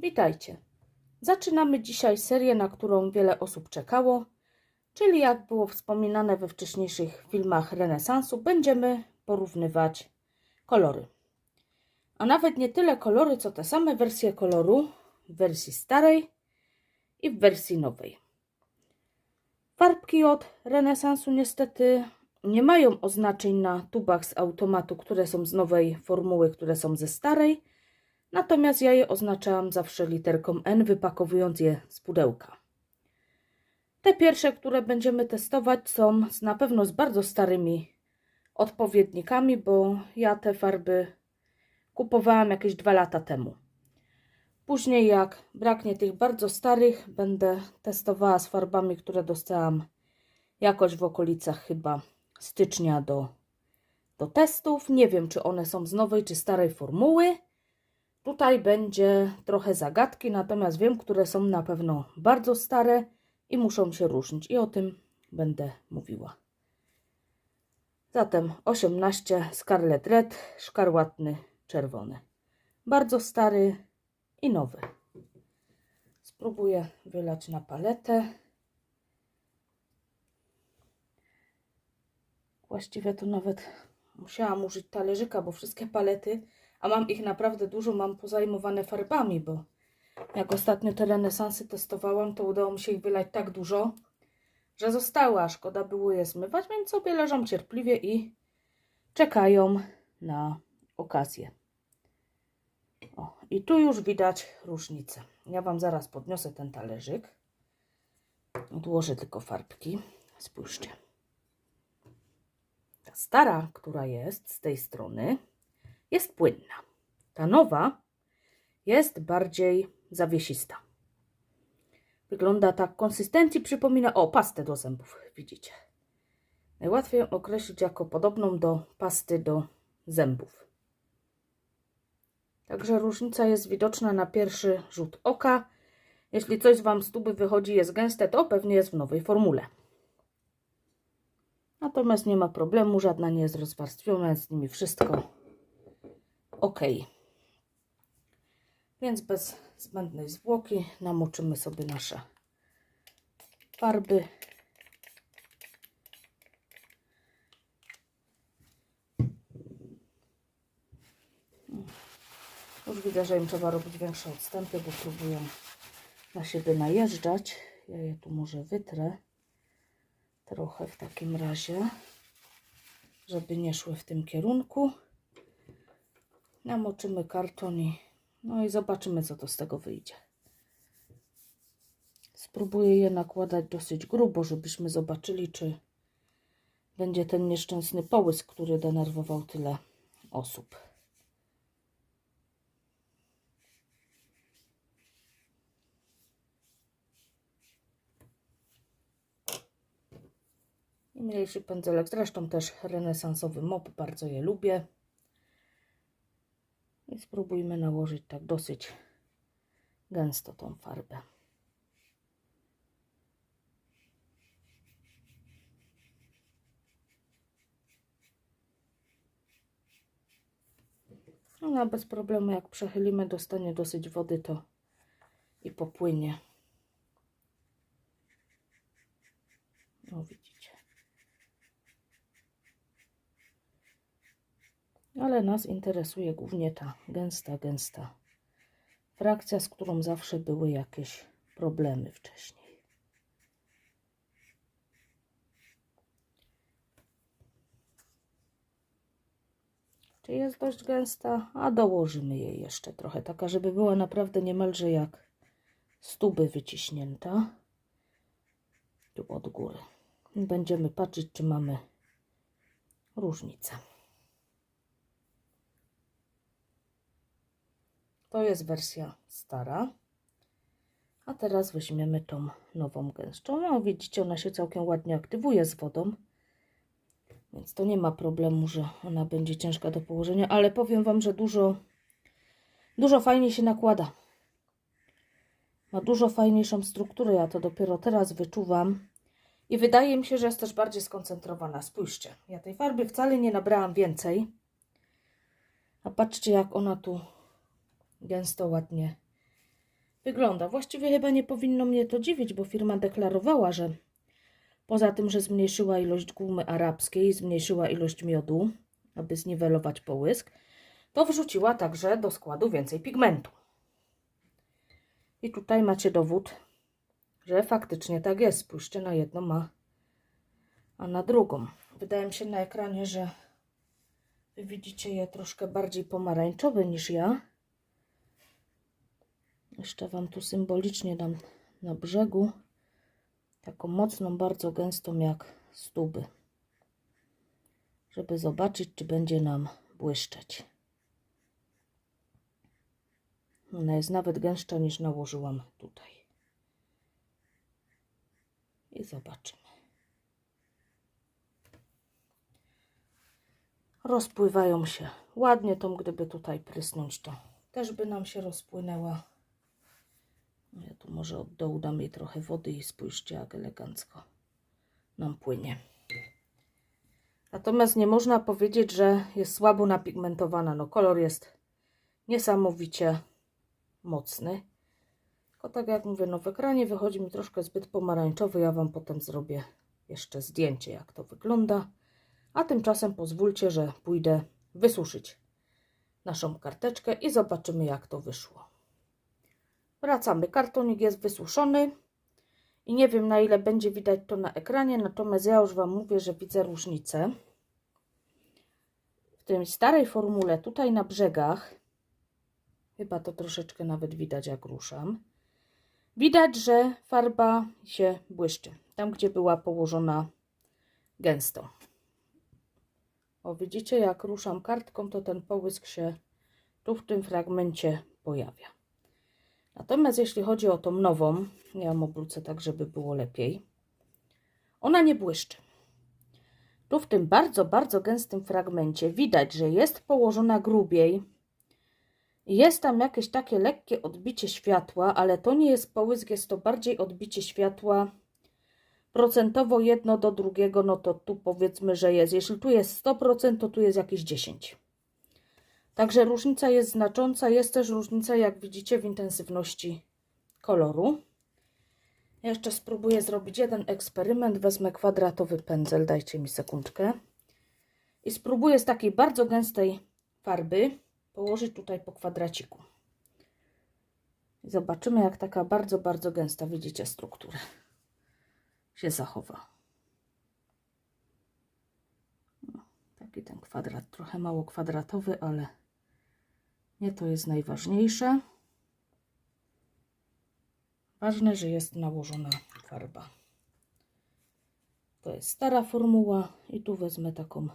Witajcie. Zaczynamy dzisiaj serię, na którą wiele osób czekało, czyli jak było wspominane we wcześniejszych filmach renesansu, będziemy porównywać kolory. A nawet nie tyle kolory, co te same wersje koloru w wersji starej i w wersji nowej. Farbki od renesansu niestety nie mają oznaczeń na tubach z automatu, które są z nowej formuły, które są ze starej. Natomiast ja je oznaczałam zawsze literką N, wypakowując je z pudełka. Te pierwsze, które będziemy testować, są na pewno z bardzo starymi odpowiednikami, bo ja te farby kupowałam jakieś dwa lata temu. Później, jak braknie tych bardzo starych, będę testowała z farbami, które dostałam jakoś w okolicach chyba stycznia do, do testów. Nie wiem, czy one są z nowej czy starej formuły. Tutaj będzie trochę zagadki, natomiast wiem, które są na pewno bardzo stare i muszą się różnić i o tym będę mówiła. Zatem 18 Scarlet Red, szkarłatny czerwony. Bardzo stary i nowy. Spróbuję wylać na paletę. Właściwie to nawet musiałam użyć talerzyka, bo wszystkie palety, a mam ich naprawdę dużo, mam pozajmowane farbami, bo jak ostatnio te renesansy testowałam, to udało mi się ich wylać tak dużo, że zostały, a szkoda było je zmywać, więc sobie leżą cierpliwie i czekają na okazję. O, i tu już widać różnicę. Ja Wam zaraz podniosę ten talerzyk. Odłożę tylko farbki. Spójrzcie. Ta stara, która jest z tej strony, jest płynna. Ta nowa jest bardziej zawiesista. Wygląda tak, konsystencji przypomina, o, pastę do zębów, widzicie. Najłatwiej ją określić jako podobną do pasty do zębów. Także różnica jest widoczna na pierwszy rzut oka. Jeśli coś Wam z tuby wychodzi, jest gęste, to pewnie jest w nowej formule. Natomiast nie ma problemu, żadna nie jest rozwarstwiona, z nimi wszystko ok. Więc bez zbędnej zwłoki namoczymy sobie nasze farby. Już widzę, że im trzeba robić większe odstępy, bo próbują na siebie najeżdżać. Ja je tu może wytrę trochę w takim razie, żeby nie szły w tym kierunku. Namoczymy karton i, no i zobaczymy, co to z tego wyjdzie. Spróbuję je nakładać dosyć grubo, żebyśmy zobaczyli, czy będzie ten nieszczęsny połysk, który denerwował tyle osób. I mniejszy pędzelek, zresztą też renesansowy mop, bardzo je lubię. I spróbujmy nałożyć tak dosyć gęsto tą farbę. Ona bez problemu, jak przechylimy, dostanie dosyć wody, to i popłynie. No widzicie. Ale nas interesuje głównie ta gęsta, gęsta frakcja, z którą zawsze były jakieś problemy wcześniej. Czy jest dość gęsta? A dołożymy jej jeszcze trochę, taka, żeby była naprawdę niemalże jak stuby wyciśnięta. Tu od góry. Będziemy patrzeć, czy mamy różnicę. To jest wersja stara. A teraz weźmiemy tą nową gęstszą. No widzicie, ona się całkiem ładnie aktywuje z wodą. Więc to nie ma problemu, że ona będzie ciężka do położenia. Ale powiem Wam, że dużo, dużo fajnie się nakłada. Ma dużo fajniejszą strukturę. Ja to dopiero teraz wyczuwam. I wydaje mi się, że jest też bardziej skoncentrowana. Spójrzcie, ja tej farby wcale nie nabrałam więcej. A patrzcie, jak ona tu gęsto, ładnie wygląda. Właściwie chyba nie powinno mnie to dziwić, bo firma deklarowała, że poza tym, że zmniejszyła ilość gumy arabskiej, zmniejszyła ilość miodu, aby zniwelować połysk, to wrzuciła także do składu więcej pigmentu. I tutaj macie dowód, że faktycznie tak jest. Spójrzcie na jedno ma, a na drugą. Wydaje mi się na ekranie, że widzicie je troszkę bardziej pomarańczowe niż ja. Jeszcze Wam tu symbolicznie dam na brzegu taką mocną, bardzo gęstą jak stuby, żeby zobaczyć, czy będzie nam błyszczeć. Ona jest nawet gęstsza niż nałożyłam tutaj. I zobaczymy. Rozpływają się ładnie, tą gdyby tutaj prysnąć, to też by nam się rozpłynęła. Ja tu może od dołu dam jej trochę wody i spójrzcie, jak elegancko nam płynie. Natomiast nie można powiedzieć, że jest słabo napigmentowana. No kolor jest niesamowicie mocny. Tylko tak jak mówię, no w ekranie wychodzi mi troszkę zbyt pomarańczowy. Ja Wam potem zrobię jeszcze zdjęcie, jak to wygląda. A tymczasem pozwólcie, że pójdę wysuszyć naszą karteczkę i zobaczymy, jak to wyszło. Wracamy. Kartonik jest wysuszony i nie wiem, na ile będzie widać to na ekranie, natomiast ja już Wam mówię, że widzę różnicę. W tej starej formule, tutaj na brzegach, chyba to troszeczkę nawet widać, jak ruszam, widać, że farba się błyszczy. Tam, gdzie była położona gęsto. O, widzicie, jak ruszam kartką, to ten połysk się tu w tym fragmencie pojawia. Natomiast jeśli chodzi o tą nową, ja ją obrócę tak, żeby było lepiej, ona nie błyszczy. Tu w tym bardzo, bardzo gęstym fragmencie widać, że jest położona grubiej. Jest tam jakieś takie lekkie odbicie światła, ale to nie jest połysk, jest to bardziej odbicie światła procentowo jedno do drugiego, no to tu powiedzmy, że jest. Jeśli tu jest 100%, to tu jest jakieś 10%. Także różnica jest znacząca. Jest też różnica, jak widzicie, w intensywności koloru. Jeszcze spróbuję zrobić jeden eksperyment. Wezmę kwadratowy pędzel, dajcie mi sekundkę. I spróbuję z takiej bardzo gęstej farby położyć tutaj po kwadraciku. Zobaczymy, jak taka bardzo, bardzo gęsta, widzicie, strukturę się zachowa. No, taki ten kwadrat, trochę mało kwadratowy, ale nie to jest najważniejsze. Ważne, że jest nałożona farba. To jest stara formuła i tu wezmę taką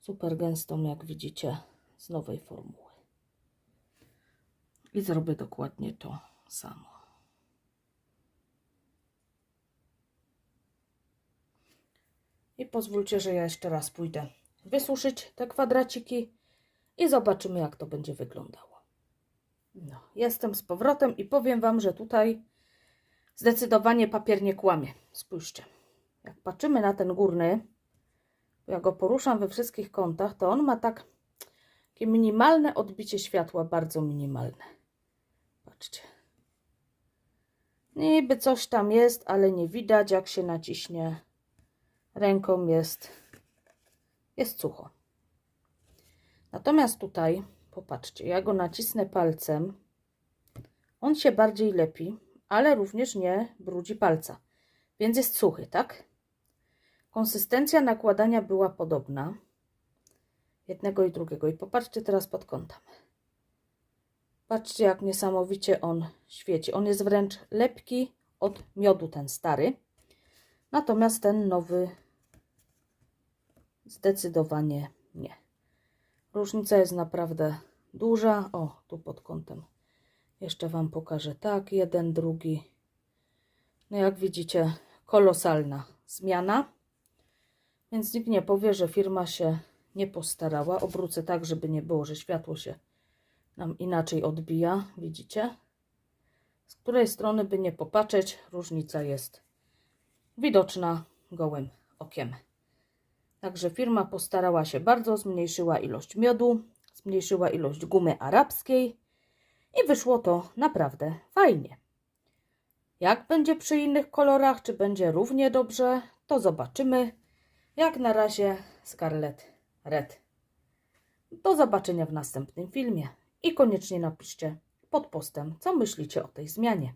super gęstą, jak widzicie, z nowej formuły. I zrobię dokładnie to samo. I pozwólcie, że ja jeszcze raz pójdę wysuszyć te kwadraciki i zobaczymy, jak to będzie wyglądało. No, jestem z powrotem i powiem Wam, że tutaj zdecydowanie papier nie kłamie. Spójrzcie. Jak patrzymy na ten górny, ja go poruszam we wszystkich kątach, to on ma tak takie minimalne odbicie światła, bardzo minimalne. Patrzcie. Niby coś tam jest, ale nie widać, jak się naciśnie ręką jest, jest sucho. Natomiast tutaj, popatrzcie, ja go nacisnę palcem, on się bardziej lepi, ale również nie brudzi palca, więc jest suchy, tak? Konsystencja nakładania była podobna jednego i drugiego. I popatrzcie teraz pod kątem. Patrzcie, jak niesamowicie on świeci. On jest wręcz lepki od miodu, ten stary. Natomiast ten nowy zdecydowanie nie. Różnica jest naprawdę duża. O, tu pod kątem jeszcze Wam pokażę. Tak, jeden, drugi. No jak widzicie, kolosalna zmiana. Więc nikt nie powie, że firma się nie postarała. Obrócę tak, żeby nie było, że światło się nam inaczej odbija. Widzicie? Z której strony by nie popatrzeć, różnica jest widoczna gołym okiem. Także firma postarała się bardzo, zmniejszyła ilość miodu, zmniejszyła ilość gumy arabskiej i wyszło to naprawdę fajnie. Jak będzie przy innych kolorach, czy będzie równie dobrze, to zobaczymy. Jak na razie Scarlet Red. Do zobaczenia w następnym filmie i koniecznie napiszcie pod postem, co myślicie o tej zmianie.